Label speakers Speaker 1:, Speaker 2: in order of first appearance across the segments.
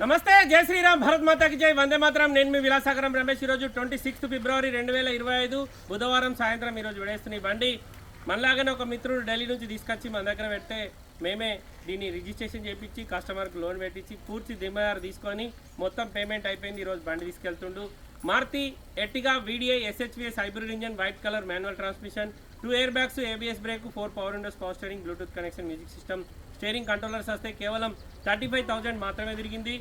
Speaker 1: నమస్తే జై శ్రీరామ్ భరత్ మాతాకి జై. వందే మాత్రం. నేను మీ విలాసాగరం రమేష్. ఈరోజు ట్వంటీ సిక్స్త్ ఫిబ్రవరి రెండు వేల ఇరవై ఐదు బుధవారం సాయంత్రం ఈరోజు విడేస్తున్న ఈ బండి మనలాగానే ఒక మిత్రుడు ఢిల్లీ నుంచి తీసుకొచ్చి మన దగ్గర పెడితే మేమే దీన్ని రిజిస్ట్రేషన్ చేయించి కస్టమర్కి లోన్ పెట్టించి పూర్తి దిమ్మదారు తీసుకొని మొత్తం పేమెంట్ అయిపోయింది. ఈరోజు బండి తీసుకెళ్తుండు. Maruti Ertiga VDI SHVS hybrid engine white colour manual transmission two air bags ABS brake four power windows power steering bluetooth connection music system steering controllers వస్తే కేవలం థర్టీ ఫైవ్ థౌజండ్ మాత్రమే తిరిగింది.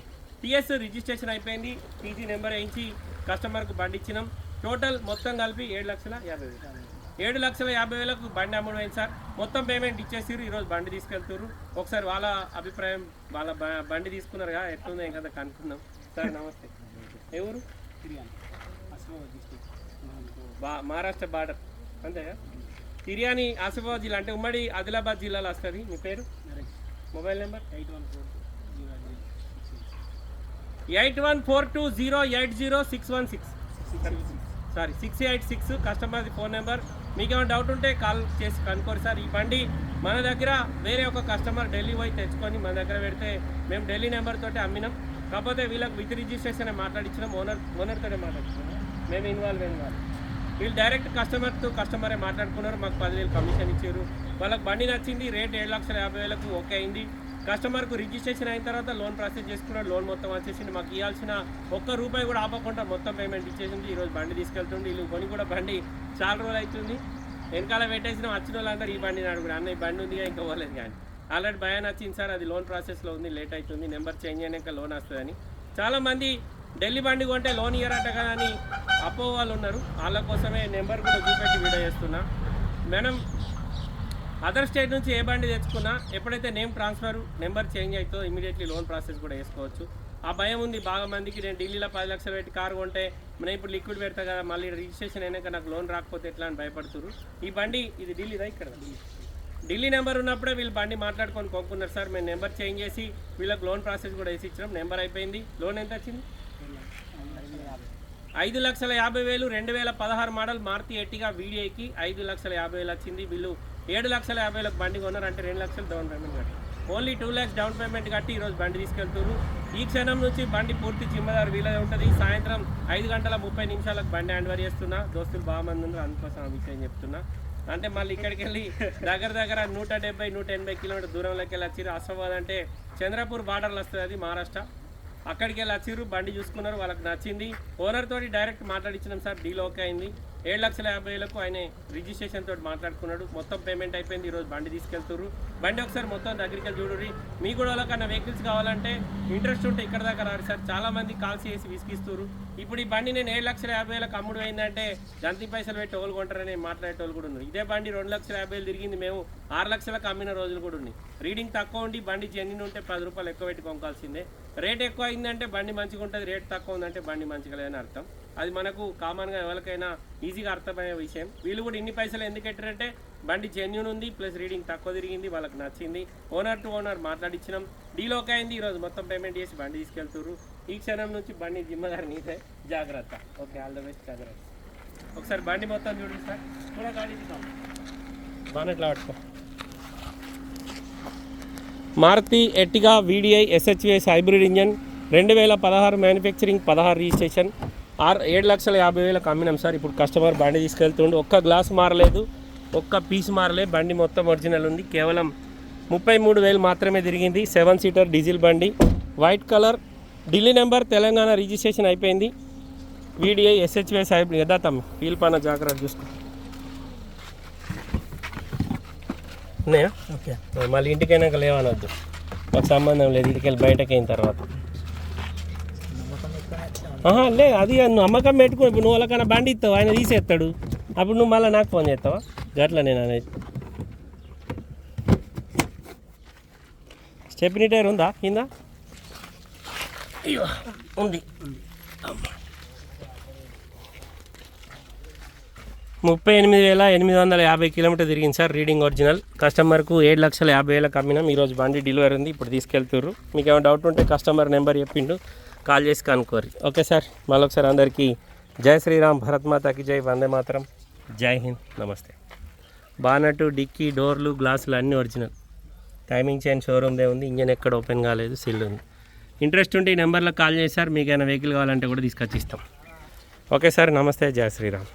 Speaker 1: టీఎస్ రిజిస్ట్రేషన్ అయిపోయింది. TG number వేయించి కస్టమర్కు బండి ఇచ్చినాం. Total మొత్తం కలిపి ఏడు లక్షల యాభై వేలు. ఏడు లక్షల యాభై వేలకు బండి అమ్ముడైంది సార్. మొత్తం పేమెంట్ ఇచ్చేసిర్రు. ఈరోజు బండి తీసుకెళ్తుర్రు. ఒకసారి వాళ్ళ అభిప్రాయం వాళ్ళ బండి తీసుకున్నారు కదా ఎట్లుందో ఏం కదా కనుక్కుందాం. సార్ నమస్తే. ఎవరు బా మహారాష్ట్ర బార్డర్. అంతేగా తిరియాని ఆసిఫాబాద్ జిల్లా అంటే ఉమ్మడి ఆదిలాబాద్ జిల్లాలో వస్తుంది. మీ పేరు? Mobile number? Eight one four two zero eight zero six one six. Sorry six eight six కస్టమర్ది phone number. మీకు ఏమైనా డౌట్ ఉంటే కాల్ చేసి కనుక్కోరు సార్. ఈ బండి మన దగ్గర వేరే ఒక కస్టమర్ ఢిల్లీ పోయి తెచ్చుకొని మన దగ్గర పెడితే మేము ఢిల్లీ నెంబర్తో అమ్మినాం. కాకపోతే వీళ్ళకి విత్ రిజిస్ట్రేషన్ మాట్లాడించినాం ఓనర్ ఓనర్తోనే మాట్లాడుతున్నాం మేము ఇన్వాల్వ్ అయిన వాళ్ళు వీళ్ళు డైరెక్ట్ కస్టమర్తో కస్టమరే మాట్లాడుకున్నారు. మాకు పదివేలు కమిషన్ ఇచ్చారు. వాళ్ళకి బండి నచ్చింది రేట్ ఏడు లక్షల యాభై వేలకు ఓకే అయింది. కస్టమర్కు రిజిస్ట్రేషన్ అయిన తర్వాత లోన్ ప్రాసెస్ చేసుకున్నాడు. లోన్ మొత్తం వచ్చేసింది. మాకు ఇవ్వాల్సిన ఒక్క రూపాయి కూడా ఆపకుండా మొత్తం పేమెంట్ ఇచ్చేసింది. ఈరోజు బండి తీసుకెళ్తుంది వీళ్ళు కొని కూడా బండి చాలా రోజులు అవుతుంది. వెనకాల పెట్టేసిన వచ్చిన వాళ్ళందరూ ఈ బండిని అడుగుడు అన్న ఈ బండి ఉందిగా ఇంకా పోలేదు కానీ. ఆల్రెడీ భయం నచ్చింది సార్. అది లోన్ ప్రాసెస్లో ఉంది. లేట్ అవుతుంది. నెంబర్ చేంజ్ అయినాక లోన్ వస్తుందని. చాలామంది ఢిల్లీ బండి కొంటే లోన్ ఇయ్యరట కదా అని అప్పో వాళ్ళు ఉన్నారు. వాళ్ళ కోసమే నెంబర్ కూడా చూపెట్టి వీడియో చేస్తున్నా. మేడం అదర్ స్టేట్ నుంచి ఏ బండి తెచ్చుకున్నా ఎప్పుడైతే నేమ్ ట్రాన్స్ఫర్ నెంబర్ చేంజ్ అవుతుందో ఇమీడియట్లీ లోన్ ప్రాసెస్ కూడా వేసుకోవచ్చు. ఆ భయం ఉంది బాగా మందికి. నేను ఢిల్లీలో పది లక్షలు పెట్టి కారు కొంటే నేను ఇప్పుడు లిక్విడ్ పెడతా కదా మళ్ళీ రిజిస్ట్రేషన్ అయినాక నాకు లోన్ రాకపోతే ఎట్లా అని భయపడుతున్నారు ఈ బండి ఇది ఢిల్లీదా ఇక్కడ? ఢిల్లీ నెంబర్ ఉన్నప్పుడే వీళ్ళు బండి మాట్లాడుకొని కొనుక్కున్నారు సార్ మేము నెంబర్ చేంజ్ చేసి వీళ్ళకి లోన్ ప్రాసెస్ కూడా వేసి ఇచ్చినాం. నెంబర్ అయిపోయింది. లోన్ ఎంత వచ్చింది? ఐదు లక్షల యాభై వేలు రెండు వేల పదహారు మోడల్ మారుతి ఎట్టిగా వీడియోకి ఐదు లక్షల యాభై వేలు వచ్చింది. వీళ్ళు ఏడు లక్షల యాభై బండి కొన్నారు అంటే రెండు లక్షలు డౌన్ పేమెంట్ కట్టి. Only two lakhs down payment కట్టి ఈరోజు బండి తీసుకెళ్తున్నారు ఈ క్షణం నుంచి బండి పూర్తి జిమ్మదారు వీలై ఉంటుంది. సాయంత్రం ఐదు గంటల ముప్పై నిమిషాలకు బండి హ్యాండ్ ఓవర్ చేస్తున్నా. దోస్తులు బాగా మంది ఉన్నారు. అందుకోసం ఆ విషయం చెప్తున్నా. అంటే మళ్ళీ ఇక్కడికి వెళ్ళి దగ్గర దగ్గర నూట డెబ్బై నూట ఎనభై కిలోమీటర్ దూరంలోకి వెళ్ళి వచ్చి అసఫాబాద్ అంటే చంద్రపూర్ బార్డర్లో వస్తుంది అది మహారాష్ట్ర. అక్కడికి వెళ్ళి వచ్చిర్రు బండి చూసుకున్నారు. వాళ్ళకి నచ్చింది. ఓనర్ తోటి డైరెక్ట్ మాట్లాడించినాం సార్. డీల్ ఓకే అయింది. ఏడు లక్షల యాభై వేలకు ఆయన రిజిస్ట్రేషన్ తోటి మాట్లాడుకున్నాడు. మొత్తం పేమెంట్ అయిపోయింది ఈరోజు బండి తీసుకెళ్తున్నారు బండి ఒకసారి మొత్తం దగ్గరికి చూడండి మీ కూడా వాళ్ళకన్నా వెహికల్స్ కావాలంటే ఇంట్రెస్ట్ ఉంటే ఇక్కడ దాకా రారు సార్. చాలా మంది కాల్స్ చేసి విసిగిస్తారు ఇప్పుడు ఈ బండి నేను ఏడు లక్షల యాభై వేలకు అమ్ముడు అయిందంటే గంతి పైసలు పెట్టి ఓలు కొంటారని మాట్లాడేటోళ్ళు కూడా ఉన్నారు. ఇదే బండి రెండు లక్షల యాభై వేలు తిరిగింది మేము ఆరు లక్షలకు అమ్మిన రోజులు కూడా ఉన్నాయి. రీడింగ్ తక్కువ ఉండి బండి జెన్యున్ ఉంటే పది రూపాయలు ఎక్కువ పెట్టి కొనుక్కాల్సిందే రేట్ ఎక్కువ అయిందంటే బండి మంచిగా ఉంటుంది రేట్ తక్కువ ఉందంటే బండి మంచిగా లేదని అర్థం. అది మనకు కామన్గా ఎవరికైనా ఈజీగా అర్థమయ్యే విషయం. వీళ్ళు కూడా ఇన్ని పైసలు ఎందుకు పెట్టారంటే బండి జెన్యున్ ఉంది ప్లస్ రీడింగ్ తక్కువ తిరిగింది వాళ్ళకి నచ్చింది. ఓనర్ టు ఓనర్ మాట్లాడించినాం డీల్ ఓకే అయింది ఈరోజు మొత్తం పేమెంట్ చేసి బండి తీసుకెళ్తున్నారు ఈ క్షణం నుంచి బండి జిమ్మదారి నీతే జాగ్రత్త. ఓకే ఆల్ ద బెస్ట్ జాగ్రత్త. ఒకసారి బండి మొత్తం చూడండి సార్. కూడా గాడి బాగా పట్టుకో Maruti Ertiga VDI SHVS hybrid engine రెండు వేల పదహారు మ్యానుఫ్యాక్చరింగ్ పదహారు రిజిస్ట్రేషన్ ఆరు ఏడు లక్షల యాభై వేలకు అమ్మినాం సార్. ఇప్పుడు కస్టమర్ బండి తీసుకెళ్తుండు. ఒక్క గ్లాస్ మారలేదు. ఒక్క పీస్ మారలే బండి మొత్తం ఒరిజినల్ ఉంది. కేవలం ముప్పై మూడు వేలు మాత్రమే తిరిగింది. సెవెన్ సీటర్ డీజిల్ బండి. White colour. Delhi number Telangana registration అయిపోయింది. వీడిఐ ఎస్హెచ్విఎస్ హైబ్రిడ్ ఎదా తమ్మి వీల్ పైన జాగ్రత్త చూసుకో. ఉన్నాయా?
Speaker 2: ఓకే.
Speaker 1: మళ్ళీ ఇంటికైనాక లేవనొద్దు. మాకు సంబంధం లేదు. ఇంటికి వెళ్ళి బయటకు అయిన తర్వాత. ఆహా లే అది నువ్వు అమ్మకం పెట్టుకో ఇప్పుడు నువ్వు వాళ్ళకన్నా బండి ఇస్తావు? ఆయన తీసేస్తాడు. అప్పుడు నువ్వు మళ్ళీ నాకు ఫోన్ చేస్తావా? గట్ల నేను అనేది. స్టెప్నీ టైర్ ఉందా? కింద? అయ్యో ఉంది. ముప్పై ఎనిమిది వేల ఎనిమిది వందల యాభై కిలోమీటర్ తిరిగింది సార్ రీడింగ్ ఒరిజినల్. కస్టమర్కు ఏడు లక్షల యాభై వేలకు అమ్మినాం ఈరోజు బండి డెలివరీ ఉంది. ఇప్పుడు తీసుకెళ్తుర్రు. మీకు ఏమైనా డౌట్ ఉంటే కస్టమర్ నెంబర్ చెప్పిండు. కాల్ చేసి కనుక్కోరు ఓకే సార్ మళ్ళొకసారి అందరికీ జై శ్రీరామ్ భరత్ మాతాకి జై వందే మాతరం. జై హింద్ నమస్తే. బానటు డిక్కీ డోర్లు గ్లాసులు అన్నీ ఒరిజినల్. టైమింగ్ చైన్ షోరూమ్దే ఉంది ఇంజన్ ఎక్కడ ఓపెన్ కాలేదు సిల్ ఉంది. ఇంట్రెస్ట్ ఉంటే ఈ నెంబర్లో కాల్ చేసి సార్ మీకు ఏమైనా వెహికల్ కావాలంటే కూడా తీసుకొచ్చి ఇస్తాం. ఓకే సార్ నమస్తే జయ శ్రీరామ్.